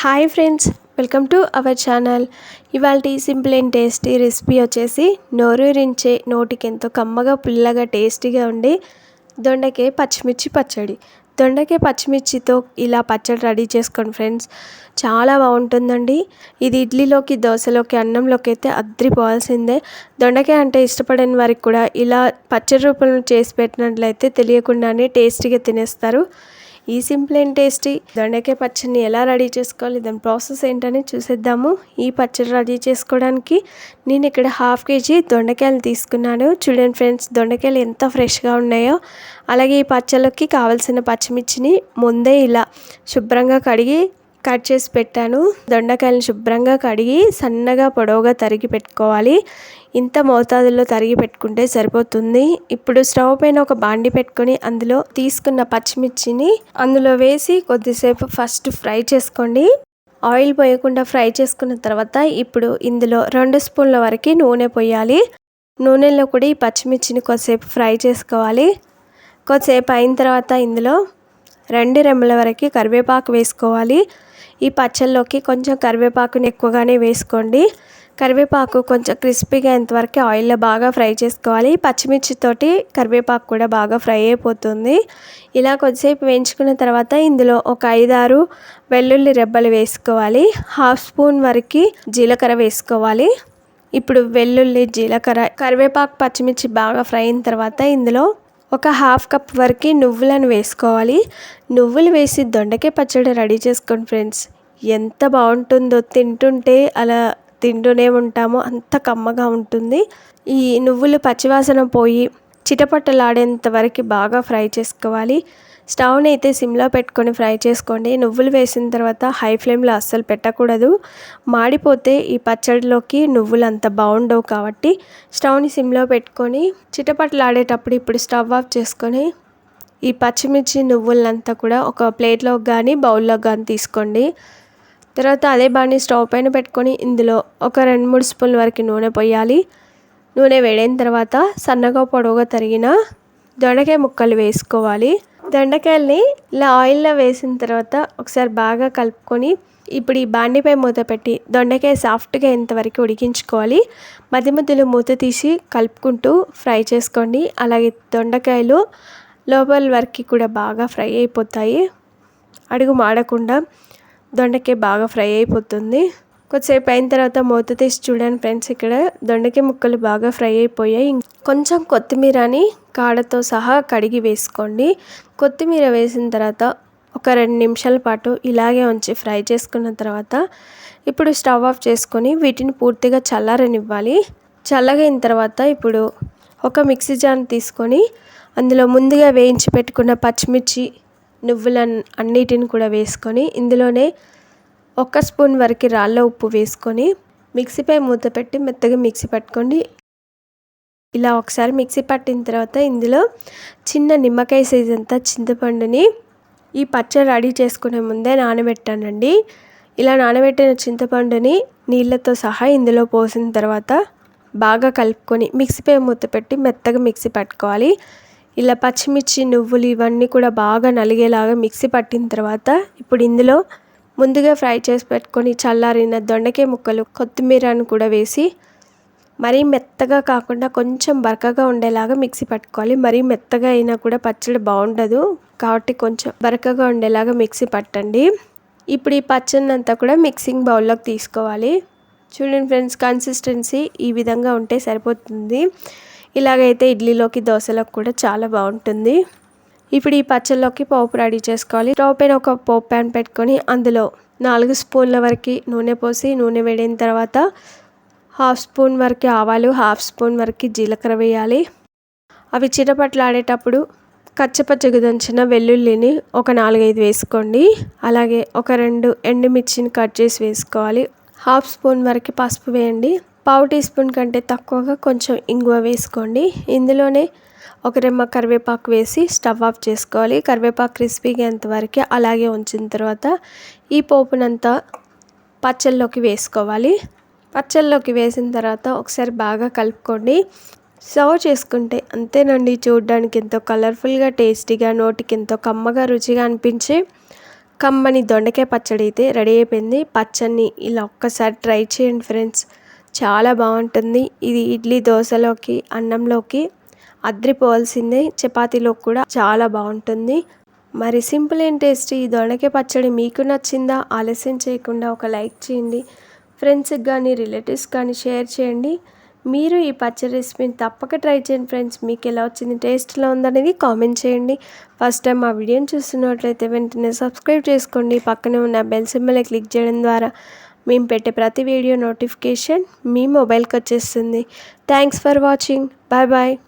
Hi friends welcome to our channel. ఇవాళ simple and tasty recipe వచ్చేసి నోరూరించే నోటికి ఎంతో కమ్మగా పుల్లగా టేస్టీగా ఉండే దొండకాయ పచ్చిమిర్చి పచ్చడి. దొండకాయ పచ్చిమిర్చితో ఇలా పచ్చడి రెడీ చేసుకోండి ఫ్రెండ్స్. చాలా బాగుంటుందండి. ఇది ఇడ్లీలోకి దోశలోకి అన్నంలోకి అయితే అద్రిపోవాల్సిందే దొండకాయ అంటే ఇష్టపడని వారికి కూడా ఇలా పచ్చడి రూపంలో చేసి పెట్టినట్లయితే తెలియకుండానే టేస్టీగా తినేస్తారు. ఈ సింపుల్ అండ్ టేస్టీ దొండకాయ పచ్చడిని ఎలా రెడీ చేసుకోవాలి దాని ప్రాసెస్ ఏంటని చూసేద్దాము. ఈ పచ్చడి రెడీ చేసుకోవడానికి నేను ఇక్కడ హాఫ్ కేజీ దొండకాయలు తీసుకున్నాను. చూడండి ఫ్రెండ్స్ దొండకాయలు ఎంత ఫ్రెష్గా ఉన్నాయో. అలాగే ఈ పచ్చళ్ళకి కావాల్సిన పచ్చిమిర్చిని ముందే ఇలా శుభ్రంగా కడిగి కట్ చేసి పెట్టాను. దొండకాయలను శుభ్రంగా కడిగి సన్నగా పొడవుగా తరిగి పెట్టుకోవాలి. ఇంత మోతాదులో తరిగి పెట్టుకుంటే సరిపోతుంది. ఇప్పుడు స్టవ్ పైన ఒక బాండి పెట్టుకొని అందులో తీసుకున్న పచ్చిమిర్చిని అందులో వేసి కొద్దిసేపు ఫస్ట్ ఫ్రై చేసుకోండి. ఆయిల్ పోయకుండా ఫ్రై చేసుకున్న తర్వాత ఇప్పుడు ఇందులో రెండు స్పూన్ల వరకు నూనె పోయాలి. నూనెలో కూడా ఈ పచ్చిమిర్చిని కొద్దిసేపు ఫ్రై చేసుకోవాలి. కొద్దిసేపు అయిన తర్వాత ఇందులో రెండు రెమ్మల వరకు కరివేపాకు వేసుకోవాలి. ఈ పచ్చళ్ళలోకి కొంచెం కరివేపాకుని ఎక్కువగానే వేసుకోండి. కరివేపాకు కొంచెం క్రిస్పీగా ఇంతవరకు ఆయిల్లో బాగా ఫ్రై చేసుకోవాలి. పచ్చిమిర్చితోటి కరివేపాకు కూడా బాగా ఫ్రై అయిపోతుంది. ఇలా కొద్దిసేపు వేయించుకున్న తర్వాత ఇందులో ఒక ఐదారు వెల్లుల్లి రెబ్బలు వేసుకోవాలి. హాఫ్ స్పూన్ వరకు జీలకర్ర వేసుకోవాలి. ఇప్పుడు వెల్లుల్లి జీలకర్ర కరివేపాకు పచ్చిమిర్చి బాగా ఫ్రై అయిన తర్వాత ఇందులో ఒక హాఫ్ కప్ వరకు నువ్వులను వేసుకోవాలి. నువ్వులు వేసి దొండకాయ పచ్చడి రెడీ చేసుకోండి ఫ్రెండ్స్. ఎంత బాగుంటుందో తింటుంటే అలా తింటూనే ఉంటామో. అంత కమ్మగా ఉంటుంది. ఈ నువ్వులు పచ్చివాసన పోయి చిటపట్టలాడేంత వరకు బాగా ఫ్రై చేసుకోవాలి. స్టవ్ని అయితే సిమ్లో పెట్టుకొని ఫ్రై చేసుకోండి. నువ్వులు వేసిన తర్వాత హై ఫ్లేమ్లో అస్సలు పెట్టకూడదు. మాడిపోతే ఈ పచ్చడిలోకి నువ్వులు అంత బాగుండవు కాబట్టి స్టవ్ని సిమ్లో పెట్టుకొని చిటపట్లాడేటప్పుడు ఇప్పుడు స్టవ్ ఆఫ్ చేసుకొని ఈ పచ్చిమిర్చి నువ్వులంతా కూడా ఒక ప్లేట్లో కానీ బౌల్లో కానీ తీసుకోండి. తర్వాత అదే బాగా స్టవ్ పైన పెట్టుకొని ఇందులో ఒక రెండు మూడు స్పూన్ల వరకు నూనె పోయాలి. నూనె వేడైన తర్వాత సన్నగా పొడవుగా తరిగిన దొండకాయ ముక్కలు వేసుకోవాలి. దొండకాయల్ని ఇలా ఆయిల్లో వేసిన తర్వాత ఒకసారి బాగా కలుపుకొని ఇప్పుడు ఈ బాండిపై మూత పెట్టి దొండకాయ సాఫ్ట్గా ఇంతవరకు ఉడికించుకోవాలి. మధ్య మధ్యలో మూత తీసి కలుపుకుంటూ ఫ్రై చేసుకోండి. అలాగే దొండకాయలు లోపల వరకు కూడా బాగా ఫ్రై అయిపోతాయి. అడుగు మాడకుండా దొండకాయ బాగా ఫ్రై అయిపోతుంది. కొద్దిసేపు అయిన తర్వాత మూత తీసి చూడండి ఫ్రెండ్స్ ఇక్కడ దొండకాయ ముక్కలు బాగా ఫ్రై అయిపోయాయి. కొంచెం కొత్తిమీరని కాడతో సహా కడిగి వేసుకోండి. కొత్తిమీర వేసిన తర్వాత ఒక రెండు నిమిషాల పాటు ఇలాగే ఉంచి ఫ్రై చేసుకున్న తర్వాత ఇప్పుడు స్టవ్ ఆఫ్ చేసుకొని వీటిని పూర్తిగా చల్లారనివ్వాలి. చల్లగైన తర్వాత ఇప్పుడు ఒక మిక్సీ జార్ తీసుకొని అందులో ముందుగా వేయించి పెట్టుకున్న పచ్చిమిర్చి నువ్వుల అన్నిటిని కూడా వేసుకొని ఇందులోనే ఒక స్పూన్ వరకు రాళ్ళ ఉప్పు వేసుకొని మిక్సీపై మూత పెట్టి మెత్తగా మిక్సీ పట్టుకోండి. ఇలా ఒకసారి మిక్సీ పట్టిన తర్వాత ఇందులో చిన్న నిమ్మకాయ సైజ్ అంతా చింతపండుని ఈ పచ్చడి రెడీ చేసుకునే ముందే నానబెట్టానండి. ఇలా నానబెట్టిన చింతపండుని నీళ్ళతో సహా ఇందులో పోసిన తర్వాత బాగా కలుపుకొని మిక్సీపై మూత పెట్టి మెత్తగా మిక్సీ పట్టుకోవాలి. ఇలా పచ్చిమిర్చి నువ్వులు ఇవన్నీ కూడా బాగా నలిగేలాగా మిక్సీ పట్టిన తర్వాత ఇప్పుడు ఇందులో ముందుగా ఫ్రై చేసి పెట్టుకొని చల్లారిన దొండకాయ ముక్కలు కొత్తిమీరను కూడా వేసి మరీ మెత్తగా కాకుండా కొంచెం బరకగా ఉండేలాగా మిక్సీ పట్టుకోవాలి. మరీ మెత్తగా అయినా కూడా పచ్చడి బాగుండదు. కాబట్టి కొంచెం బరకగా ఉండేలాగా మిక్సీ పట్టండి. ఇప్పుడు ఈ పచ్చడిని అంతా కూడా మిక్సింగ్ బౌల్లోకి తీసుకోవాలి. చూడండి ఫ్రెండ్స్ కన్సిస్టెన్సీ ఈ విధంగా ఉంటే సరిపోతుంది. ఇలాగైతే ఇడ్లీలోకి దోశలోకి కూడా చాలా బాగుంటుంది. ఇప్పుడు ఈ పచ్చళ్ళలోకి పోపు రెడీ చేసుకోవాలి. స్టవ్ పైన ఒక పోపు ప్యాన్ పెట్టుకొని అందులో నాలుగు స్పూన్ల వరకు నూనె పోసి నూనె వేడిన తర్వాత హాఫ్ స్పూన్ వరకు ఆవాలు హాఫ్ స్పూన్ వరకు జీలకర్ర వేయాలి. అవి చిటపట్లాడేటప్పుడు కచ్చపచ్చగా దంచిన వెల్లుల్లిని ఒక నాలుగైదు వేసుకోండి. అలాగే ఒక రెండు ఎండుమిర్చిని కట్ చేసి వేసుకోవాలి. హాఫ్ స్పూన్ వరకు పసుపు వేయండి. పావు టీ స్పూన్ కంటే తక్కువగా కొంచెం ఇంగువ వేసుకోండి. ఇందులోనే ఒక రెమ్మ కరివేపాకు వేసి స్టవ్ ఆఫ్ చేసుకోవాలి. కరివేపాకు క్రిస్పీగా ఎంతవరకు అలాగే ఉంచిన తర్వాత ఈ పోపునంతా పచ్చళ్ళలోకి వేసుకోవాలి. పచ్చళ్ళలోకి వేసిన తర్వాత ఒకసారి బాగా కలుపుకోండి సర్వ్ చేసుకుంటే అంతేనండి చూడడానికి ఎంతో కలర్ఫుల్గా టేస్టీగా నోటికి ఎంతో కమ్మగా రుచిగా అనిపించే కమ్మని దొండకాయ పచ్చడి అయితే రెడీ అయిపోయింది. పచ్చడిని ఇలా ఒక్కసారి ట్రై చేయండి ఫ్రెండ్స్. చాలా బాగుంటుంది. ఇది ఇడ్లీ దోశలోకి అన్నంలోకి అద్రిపోవాల్సిందే. చపాతీలో కూడా చాలా బాగుంటుంది. మరి సింపుల్ అండ్ టేస్టీ ఈ దొండకాయ పచ్చడి మీకు నచ్చిందా? ఆలస్యం చేయకుండా ఒక లైక్ చేయండి. ఫ్రెండ్స్కి కానీ రిలేటివ్స్ కానీ షేర్ చేయండి. మీరు ఈ పచ్చడి రెసిపీని తప్పక ట్రై చేయండి ఫ్రెండ్స్. మీకు ఎలా వచ్చింది? టేస్ట్లో ఉందనేది కామెంట్ చేయండి. ఫస్ట్ టైం మా వీడియోని చూస్తున్నట్లయితే వెంటనే సబ్స్క్రైబ్ చేసుకోండి. పక్కనే ఉన్న బెల్ సింబల్ క్లిక్ చేయడం ద్వారా మేము పెట్టే ప్రతి వీడియో నోటిఫికేషన్ మీ మొబైల్కి వచ్చేస్తుంది. Thanks for watching. Bye bye.